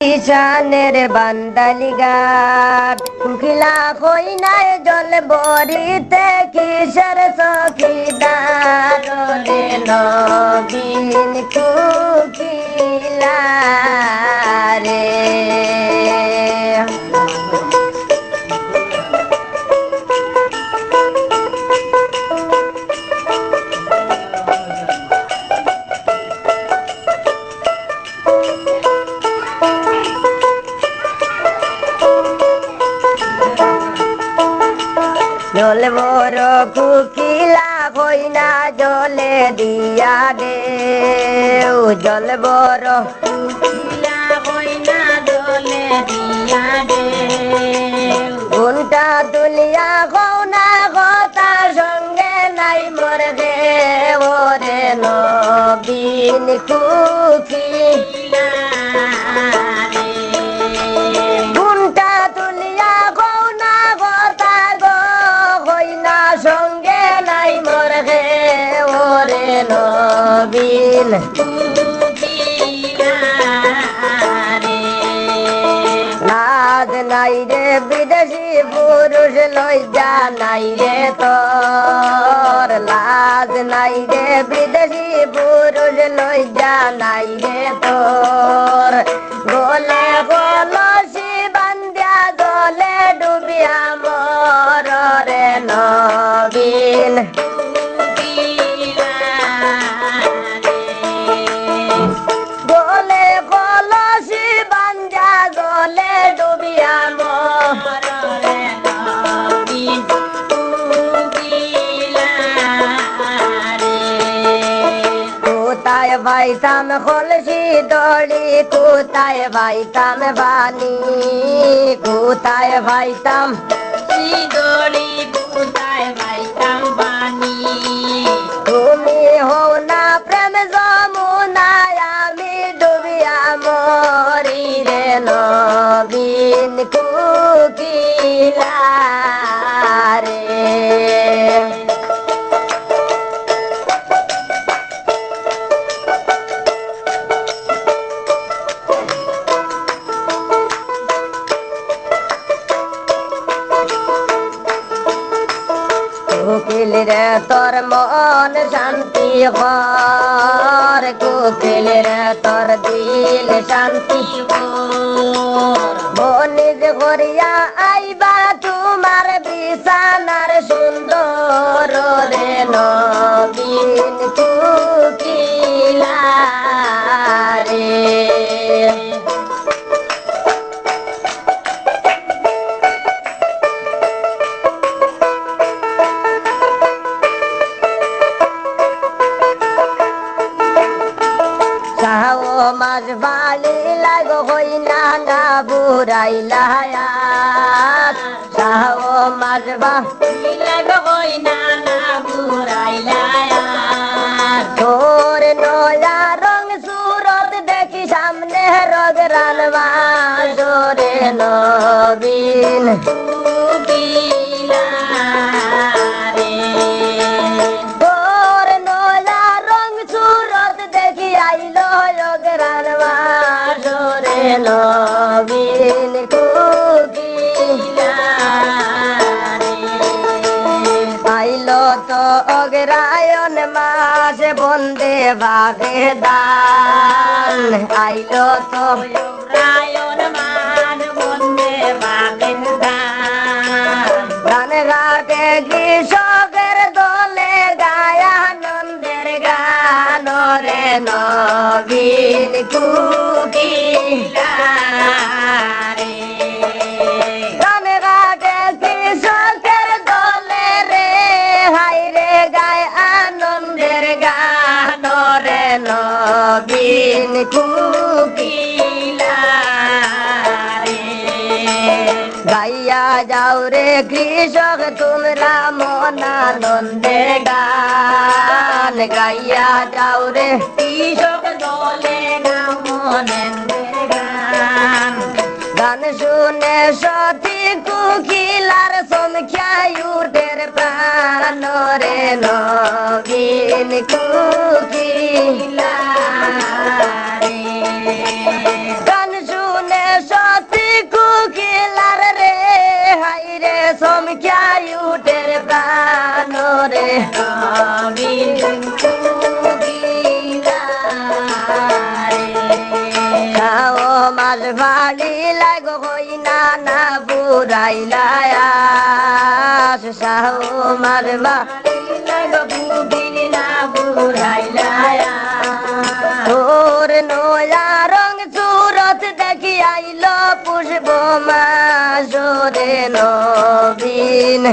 ঈশানের বান্দালি গাট হই নাই জল বরিতে কিসের সখিদার রে নবীন কুকিলা রে। জল বড় কুকিলা কইনা জলে দিয়া দে জল বড় ঘুমটা তুলিয়া কৌনা কথা সঙ্গে নাই মোর গে ওরে নবীন কুকি। বাইতাম খোলসি দড়ি কোথায় বাইতাম বানি কোথায় বাইতাম তুমি শান্তি হর রে তোর দিল শান্তি। বনিজ গরিয়া আইবা আইলো রগ রানবা জোরে নবীন আইলো তো অগ্রায়ণ মাঝে বন্দে বাগে দান আইলো তো কৃষক তোমরা মনানন্দে গান গাইয়া যাও রে। কৃষক দলে গান। শুনে সতী কুকিলার সমখ্যায়ুদের প্রাণ রে নবীন কুকিলা। বুড়াইলায়াস শাহু মারবা তোর নয়া রং সুরত দেখি আইল পুষ্প জোরে নবীন।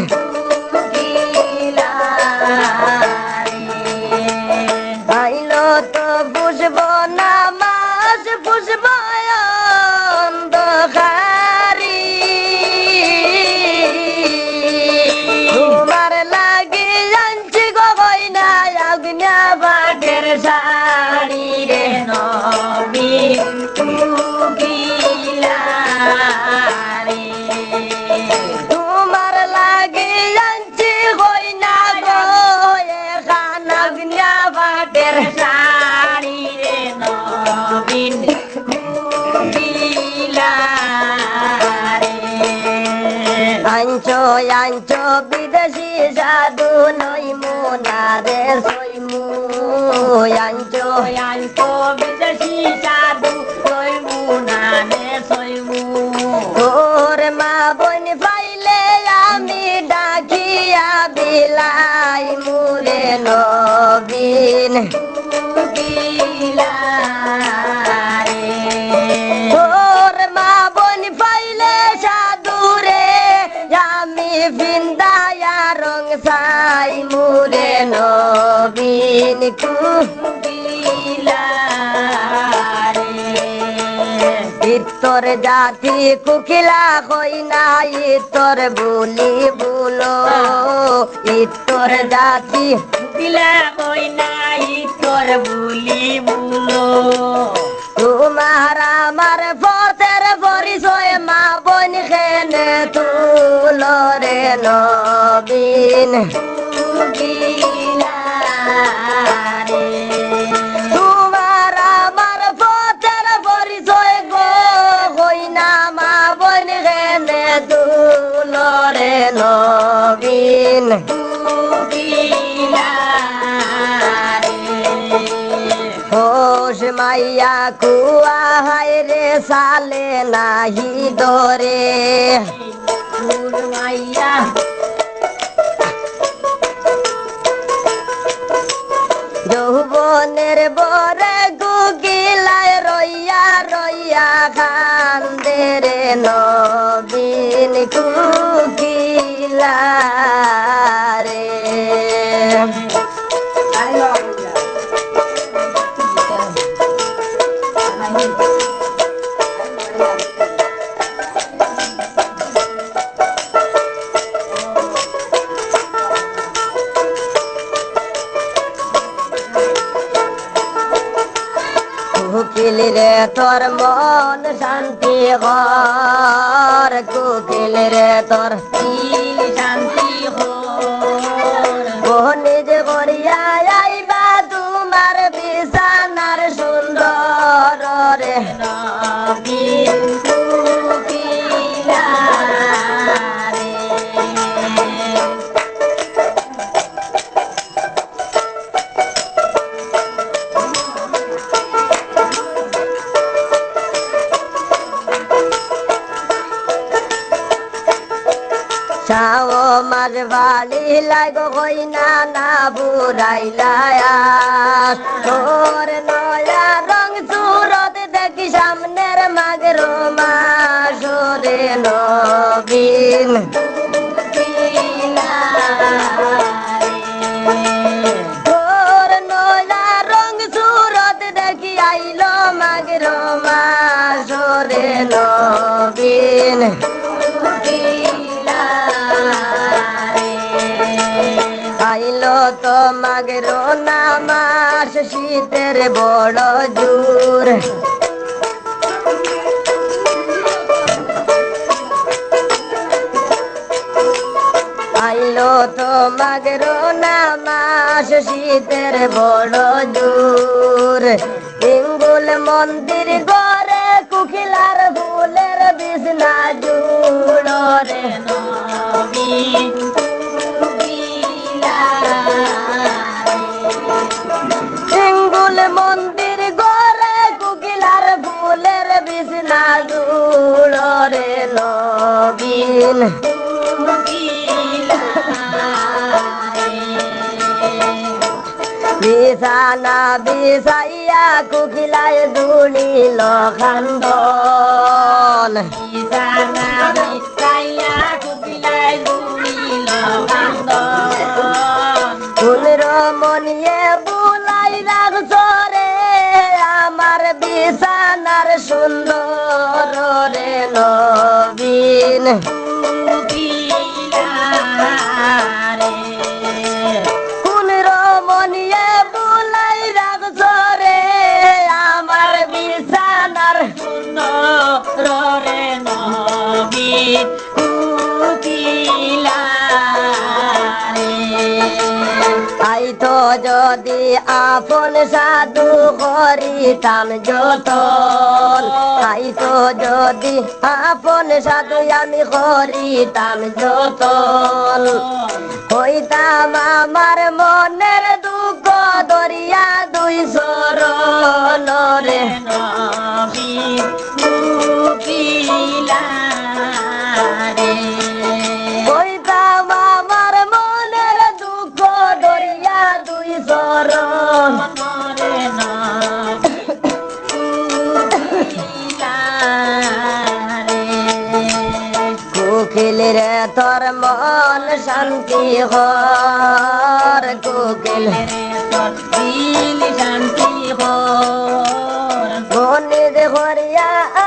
আঞ্চো বিদেশি সাধু নই মোনারে সইমু আঞ্চো আঞ্চো বিদেশি সাধু নবীন ইতর জাতি কুকিলা হই না ইতর বুলি বুলো। ইতর জাতি তোমার আমার পথের পরিচয় মা বোন খেনে তুলরে নবীন। কুয়া হায় রে সালে নাহি দরে। মাইয়া। যৌবনের বরে গুগিলায় রইয়া রইয়া খান্দে রে নবীন কুকিলা। কুকিল রে তোর মন শান্তি ঘর। কুকিল রে তোর বালি লাগো হই না না বুড়াইলা তোর নয়া রং সুরত দেখি সামনের মাগের মাসরে নবীন। শীতের বড় জোর। আইলো তো মাগের নামাস শীতের বড় জোর। ইঙ্গুল মন্দির গড়ে কুকিলার ফুলের বিছনা জুড় রে বিছানা বিছাইয়া কুকিলায় দুলিল খান্দন ফুলের মনিয়ে বুলাই রাখছ রে আমার বিছানার সুন্দর রে নবীন। যদি আপন সাধু করিতাম যতন আই তো যদি আপন সাধু আমি করিতাম যতন। হইতাম আমার মনের দুঃখ দরিয়া দুই সরল রে। হইতাম দুই সরল কোকিল রে তোর মন শান্তি হর। কোকিল মনির হরিয়া আইবা তোমার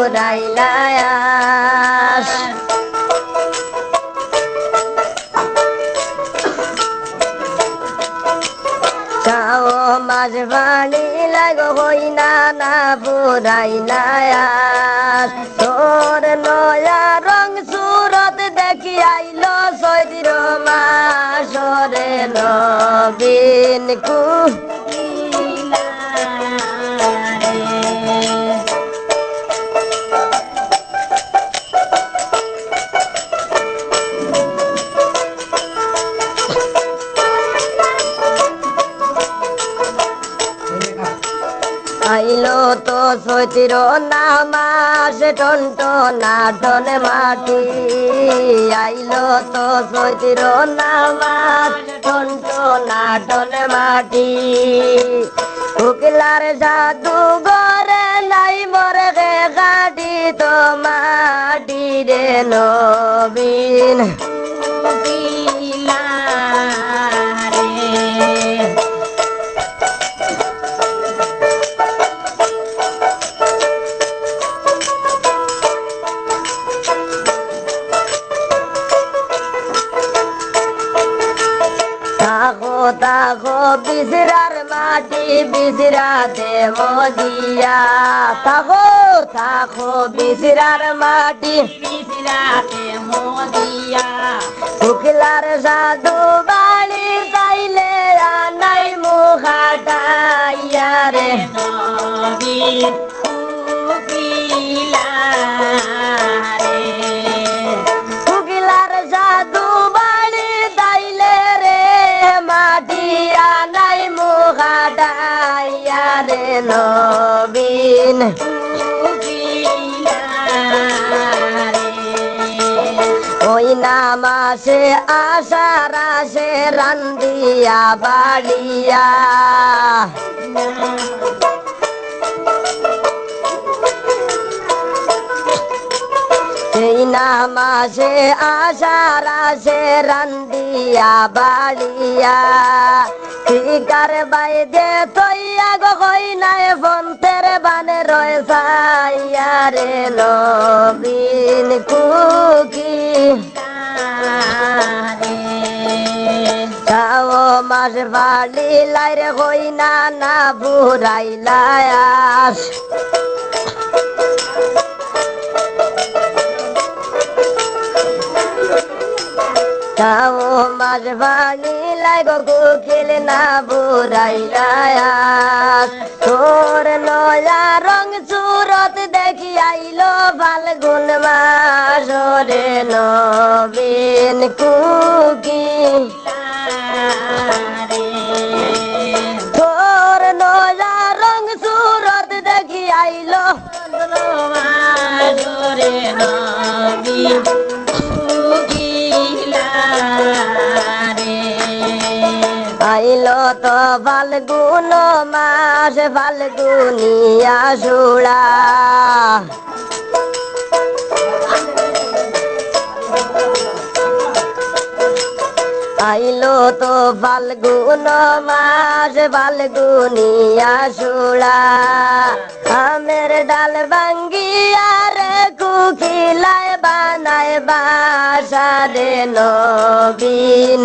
বুড়াইলায়াস যাও মাঝ বাণী লাগ হই না না বুড়াইলায়াস তোর নয়া রং সুরত দেখি আইল সৈদির মাসরে নবীন কু সচির নামাস টন্ট নাটন মাটি। আইলো তো সচির নামাস টন্ট নাটন মাটি। উকিলার জাদু গরে নাই মরে গাড়ি তো মাটি রে নবীন। তাকো তাকো বিসরার মাটি বিসরাতে মদিয়া তাকো তাকো বিসরার মাটি শুক্লার সাধু বাড়ি তাইলে আনাই মুখাটাইয়া রে। নবীন ওই নামাসে আশার আসে রান্দিয়া বাড়িয়া। সেই নামাসে আশার আসে রান্দিয়া বাড়িয়া। শিকার বাইদে তৈয়া গো কই নাই, বন্তের বানে রয়ে সাইয়া রে নবীন কুকি। যাও মাস বাড়ি লাইরে হই না না বুড়াইলায়াস তাও মাঝ ভাঙি লাগো কুকিল না বুড়াইলা তোর নয়া রং সুরত দেখি আইলো ফাল্গুন মাস। রে নবীন কুকি। তোর নয়া রং সুরত দেখি আইলো। আইলো তো ফাল্গুন মাস ফাল্গুনিয়া সুড়া আইলো তো ফাল্গুন মাস ফাল্গুনিয়া সুড়া আমের ডাল ভাঙ্গিয়া রে কুকিলায় বানায় বাসা রে নবীন।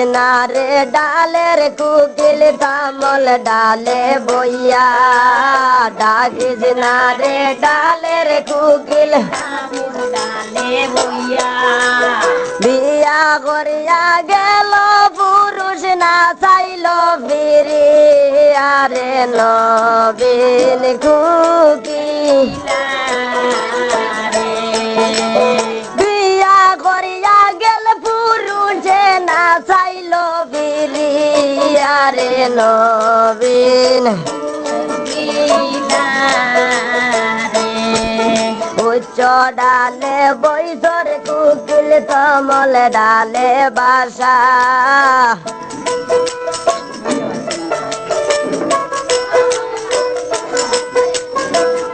ডাল ভাঙ্গিয়া রে রে রে কুকিল কামল ডালে বইয়া। ডাকিস না রে ডালের কুকিল বিয়া করিয়া গেল পুরুষ না চাইল ফিরি। আরে নবীন কুকি আরে নবীন উচ্চ ডালে বৈশর কুকিল কমল ডালে বাসা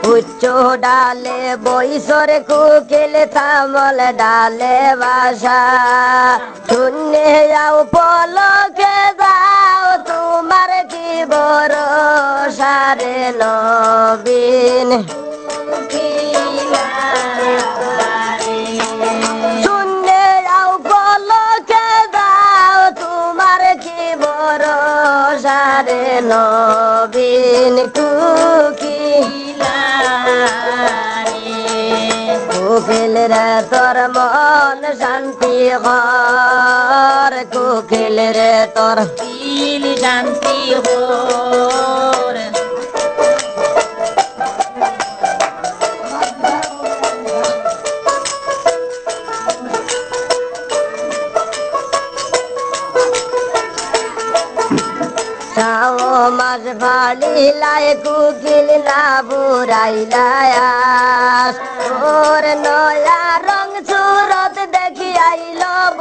উচ্চ ডালে বৈশর কুকিল কমল ডালে বাসা শূন্যে যাও পলকে কি বড় সারে নবীন। নবীন কুকি। কুকিল রে তোর মন শান্তি ঘর কুকিল রে তোর শান্তি হোর তাও মাস ফাড়িলায় কুকিল না বুড়াইলায়াস ওর নয়া রং সুরত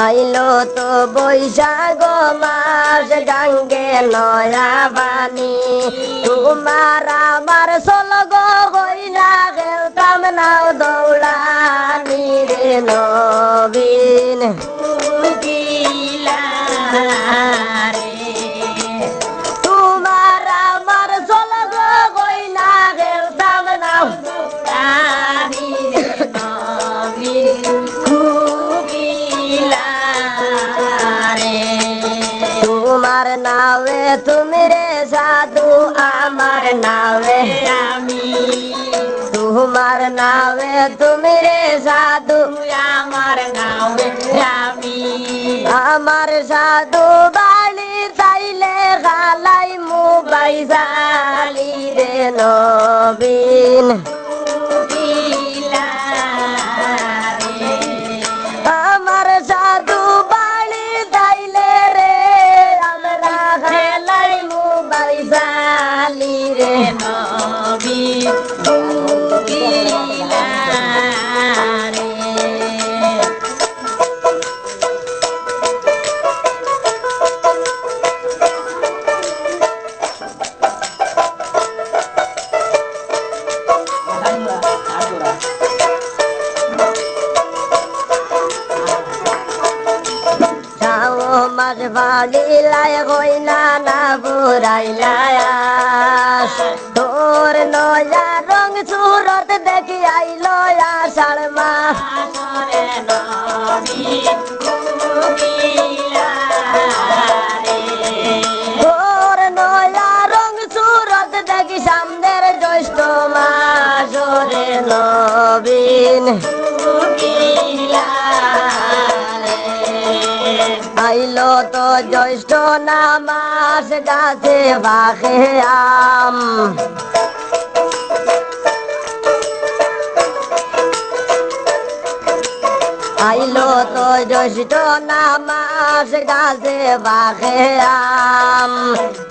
আইলো তো বৈশাখ মাস, গাঙ্গে নয়া বাণী। তোমার আমার সলগ হইলা গেলতাম নাও দৌড়ানি রে নবীন। তুমি রে সাধু আমার নামে আমি তোমার নামে তুমি রে সাধু আমার নামে আমি আমার সাধু বালি চাইলে গালাই মু বাইজালি রে নবীন নামাস গাছে বাঘে আম আইলো তো জ্যৈষ্ঠ নামাস গাছে বাঘে আম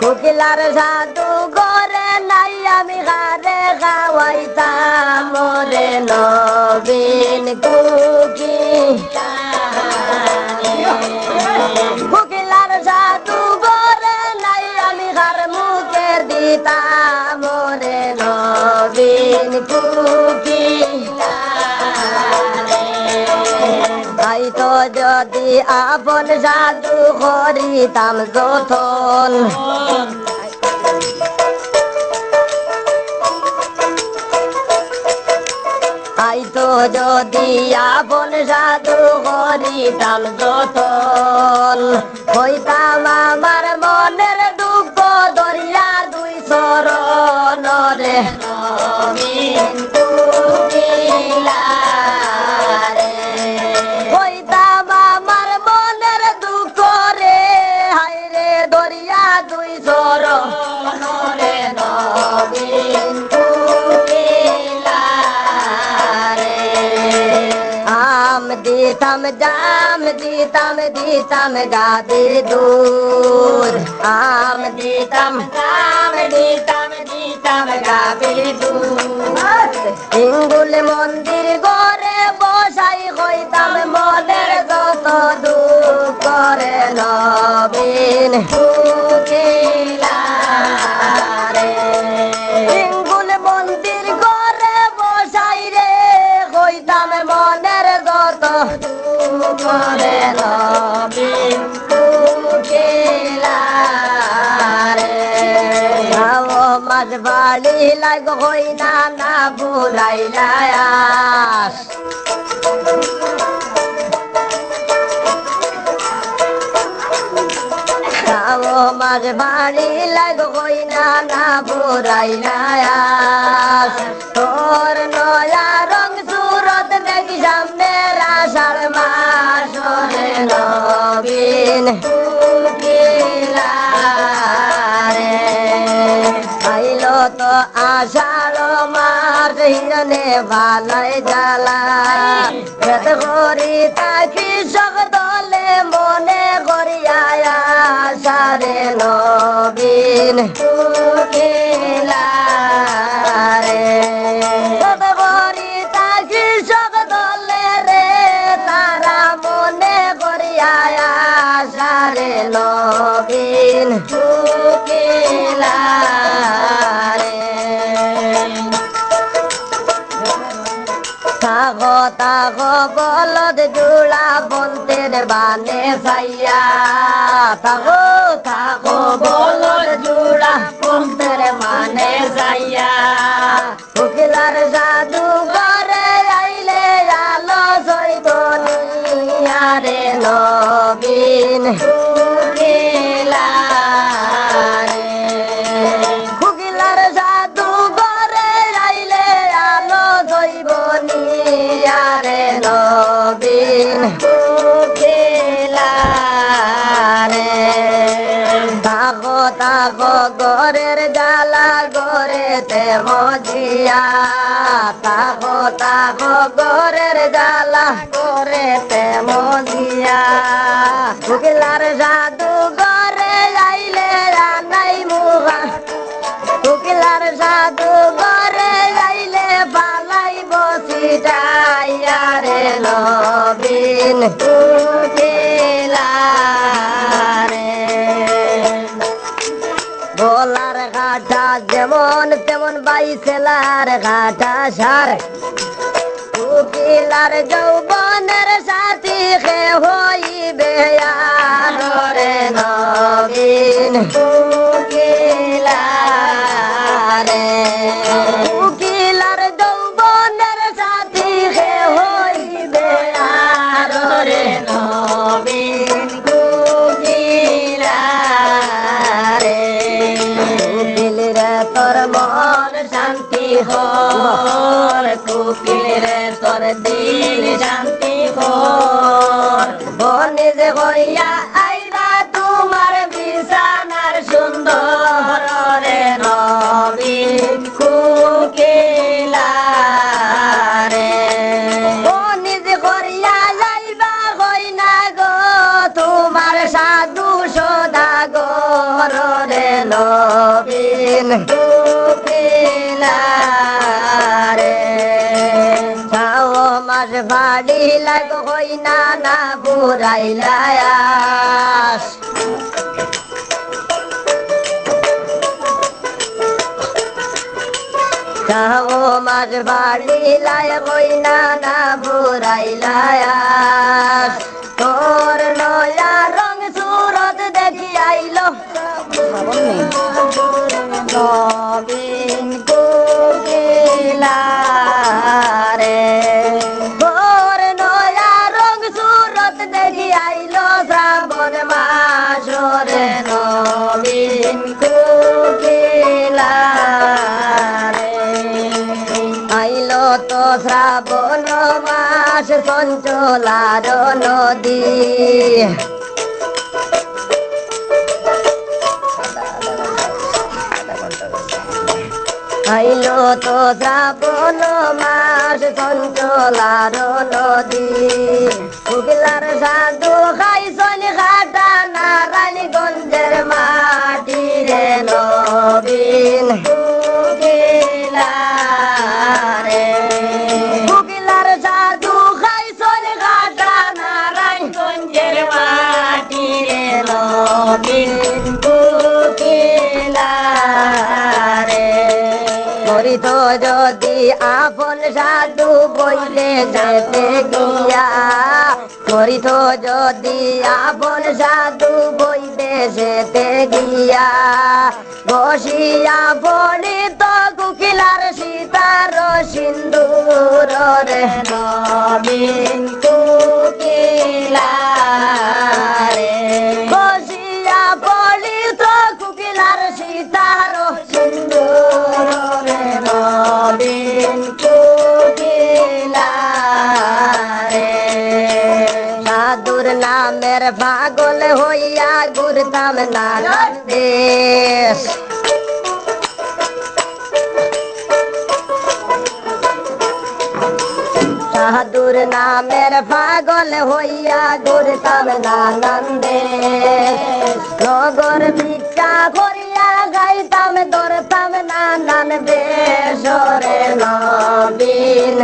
কুকিলার সাধু করে নাই আমি ঘরে খাওয়াইতাম রে নবীন কুকি যদি আপন জাদু করিতাম যথন আই তো যদি আপন সাধু করিতাম যতন। হইতাম আমার মনের রে দিতাম জাম দিতাম দিতাম গাদির দুধ আম দিতাম জাম দিতাম দিতাম গাদির দুধ হিঙ্গুল মন্দির গড়ে বসাই হইতাম মনের যত দুঃখ করে নবীন লাগ হই না বুড়াইলায় যাও মাঝ বাড়ি লাগ হই না না বুড়াইলায় তোর নয়া রং সুরত দেখি সামনে আষাঢ় মাস নবীন। আষাঢ় মাস হিরনে ভালাই জ্বালা। খেত করি তাকি সব দলে মনে করিয়া সারে নবীন নবীন থাকো বলদ জোড়া বন্তের বানে সাইয়া থাকো থাকো বলদ জোড়া বন্তের মানে সাইয়া উকিলার জাদু করে আইলে আলো সইত নিয়ারে নবীন। মজিয়া তাকো তাকো গরের জ্বালা করে তে মজিয়া। শুকিলার জাদু গরে যাইলে রানাই মুখা শুকিলার জাদু গরে যাইলে পালাই বসিটাইয়া রে নবীন। বাইসেলার কাটা সার। উকিলার যৌবনের সাথী খে হইবে রে নবীন। বনে লাগ হই না বুড়াইলায়াস চাও মাস বাড়ি লায় কই না বুড়াইলায়াস তোর নয়া শ্রাবণ মাস চঞ্চলার নদী। আইলো তো শ্রাবণ মাস চঞ্চলার নদী। শুকিলার সাধু খাইছনি ঘাটা নারায়ণগঞ্জের মরিত যদি আপন সাধু বইলে যেতে গিয়া মরিত যদি আপন সাধু বইলে যেতে গিয়া, বসিয়া পড়িত কুকিলার সীতার সিন্দুর রে নবীন কুকিলারে নামের পাগল হইয়া ঘুরতাম নানান দেশ সাধুর নামের পাগল হইয়া ঘুরতাম নানান দেশ নগর ভিক্ষা করিয়া গাইতাম, ধরতাম নানান বেশরে নবীন